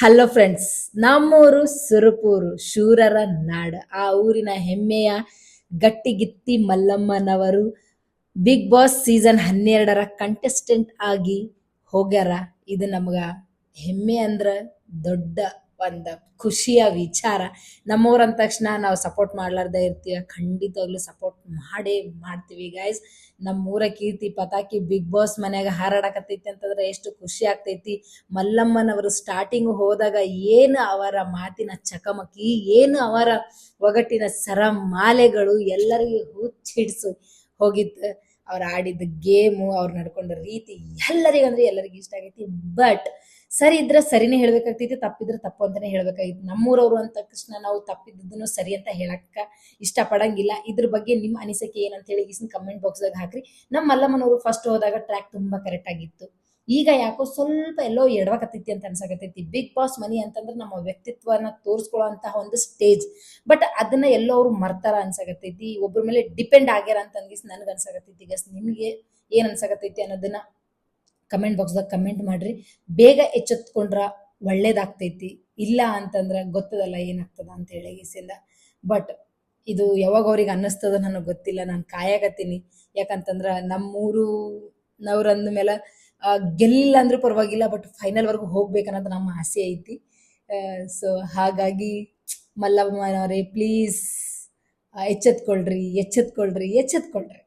Hello friends, ನಮ್ಮೂರು ಸುರಪೂರು ಶೂರರ ನಾಡ. ಆ ಊರಿನ ಹೆಮ್ಮೆಯ ಗಟ್ಟಿಗಿತ್ತಿ ಮಲ್ಲಮ್ಮನವರು ಬಿಗ್ ಬಾಸ್ ಸೀಸನ್ ಹನ್ನೆರಡರ ಕಂಟೆಸ್ಟೆಂಟ್ ಆಗಿ ಹೋಗ್ಯಾರ. ಇದು ನಮಗ ಹೆಮ್ಮೆ ಅಂದ್ರ ದೊಡ್ಡ ಒಂದು ಖುಷಿಯ ವಿಚಾರ. ನಮ್ಮೂರಂದ ತಕ್ಷಣ ನಾವು ಸಪೋರ್ಟ್ ಮಾಡ್ಲಾರ್ದೆ ಇರ್ತೀವಿ. ಖಂಡಿತವಾಗ್ಲೂ ಸಪೋರ್ಟ್ ಮಾಡೇ ಮಾಡ್ತೀವಿ ಗೈಸ್ ನಮ್ಮೂರ ಕೀರ್ತಿ ಪತಾಕಿ ಬಿಗ್ ಬಾಸ್ ಮನೆಯಾಗ ಹಾರಾಡಕತ್ತೈತಿ ಅಂತಂದ್ರೆ ಎಷ್ಟು ಖುಷಿ ಆಗ್ತೈತಿ. ಮಲ್ಲಮ್ಮನವರು ಸ್ಟಾರ್ಟಿಂಗ್ ಹೋದಾಗ ಏನು ಅವರ ಮಾತಿನ ಚಕಮಕಿ, ಏನು ಅವರ ಒಗಟಿನ ಸರಮಾಲೆಗಳು ಎಲ್ಲರಿಗೂ ಹುಚ್ಚಿಡ್ಸು ಹೋಗಿತ್ತು ಅವ್ರು ಆಡಿದ ಗೇಮು ಅವ್ರು ನಡ್ಕೊಂಡ ರೀತಿ ಎಲ್ಲರಿಗಂದ್ರೆ ಎಲ್ಲರಿಗೂ ಇಷ್ಟ ಆಗೈತಿ. ಬಟ್ ಸರಿ ಇದ್ರೆ ಸರಿನೇ ಹೇಳ್ಬೇಕಾಗ್ತೈತಿ, ತಪ್ಪಿದ್ರೆ ತಪ್ಪು ಅಂತಾನೆ ಹೇಳ್ಬೇಕಾಗಿತ್ತು. ನಮ್ಮೂರವ್ರು ಅಂತ ತಕ್ಷಣ ನಾವು ತಪ್ಪಿದ್ದನ್ನು ಸರಿ ಅಂತ ಹೇಳಕ್ಕ ಇಷ್ಟಪಡಂಗಿಲ್ಲ. ಇದ್ರ ಬಗ್ಗೆ ನಿಮ್ಮ ಅನಿಸಿಕೆ ಏನಂತ ಹೇಳಿ ಕಮೆಂಟ್ ಬಾಕ್ಸ್ದಾಗ ಹಾಕ್ರಿ. ನಮ್ಮ ಮಲ್ಲಮ್ಮನವರು ಫಸ್ಟ್ ಹೋದಾಗ ಟ್ರ್ಯಾಕ್ ತುಂಬಾ ಕರೆಕ್ಟ್ ಆಗಿತ್ತು. ಈಗ ಯಾಕೋ ಸ್ವಲ್ಪ ಎಲ್ಲೋ ಎಡವಕತ್ತೈತಿ ಅಂತ ಅನ್ಸಕತ್ತೈತಿ. ಬಿಗ್ ಬಾಸ್ ಮನಿ ಅಂತಂದ್ರೆ ನಮ್ಮ ವ್ಯಕ್ತಿತ್ವನ ತೋರಿಸ್ಕೊಳ್ಳೋಂತಹ ಒಂದು ಸ್ಟೇಜ್ ಬಟ್ ಅದನ್ನ ಎಲ್ಲೋ ಅವ್ರು ಮರ್ತಾರ ಅನ್ಸಕತ್ತೈತಿ. ಒಬ್ಬರ ಮೇಲೆ ಡಿಪೆಂಡ್ ಆಗ್ಯಾರ ಅಂತ ಅನ್ಗಿಸ್ ನನ್ಗೆ ಅನ್ಸಕತ್ತೈತಿ. ಗಸ್ ನಿಮಗೆ ಏನ್ ಅನ್ಸಕತ್ತೈತಿ ಅನ್ನೋದನ್ನ ಕಮೆಂಟ್ ಬಾಕ್ಸ್ದಾಗ ಕಮೆಂಟ್ ಮಾಡ್ರಿ. ಬೇಗ ಎಚ್ಚೆತ್ಕೊಂಡ್ರ ಒಳ್ಳೇದಾಗ್ತೈತಿ. ಇಲ್ಲ ಅಂತಂದ್ರೆ ಗೊತ್ತದಲ್ಲ ಏನಾಗ್ತದ ಅಂತ ಹೇಳಿ ಈಸಿಂದ ಬಟ್ ಇದು ಯಾವಾಗ ಅವ್ರಿಗೆ ಅನ್ನಿಸ್ತದ ನನಗೆ ಗೊತ್ತಿಲ್ಲ. ನಾನು ಕಾಯಕತ್ತೀನಿ ಯಾಕಂತಂದ್ರೆ ನಮ್ಮೂರು ನವ್ರಂದ ಮೇಲೆ ಗೆಲ್ಲ ಅಂದ್ರೆ ಪರವಾಗಿಲ್ಲ. ಬಟ್ ಫೈನಲ್ ವರ್ಗು ಹೋಗ್ಬೇಕನ್ನೋದು ನಮ್ಮ ಆಸೆ ಐತಿ. ಸೊ ಹಾಗಾಗಿ ಮಲ್ಲಮ್ಮನವರೇ ಪ್ಲೀಸ್ ಎಚ್ಚೆತ್ಕೊಳ್ರಿ ಎಚ್ಚೆತ್ಕೊಳ್ರಿ ಎಚ್ಚೆತ್ಕೊಳ್ರಿ.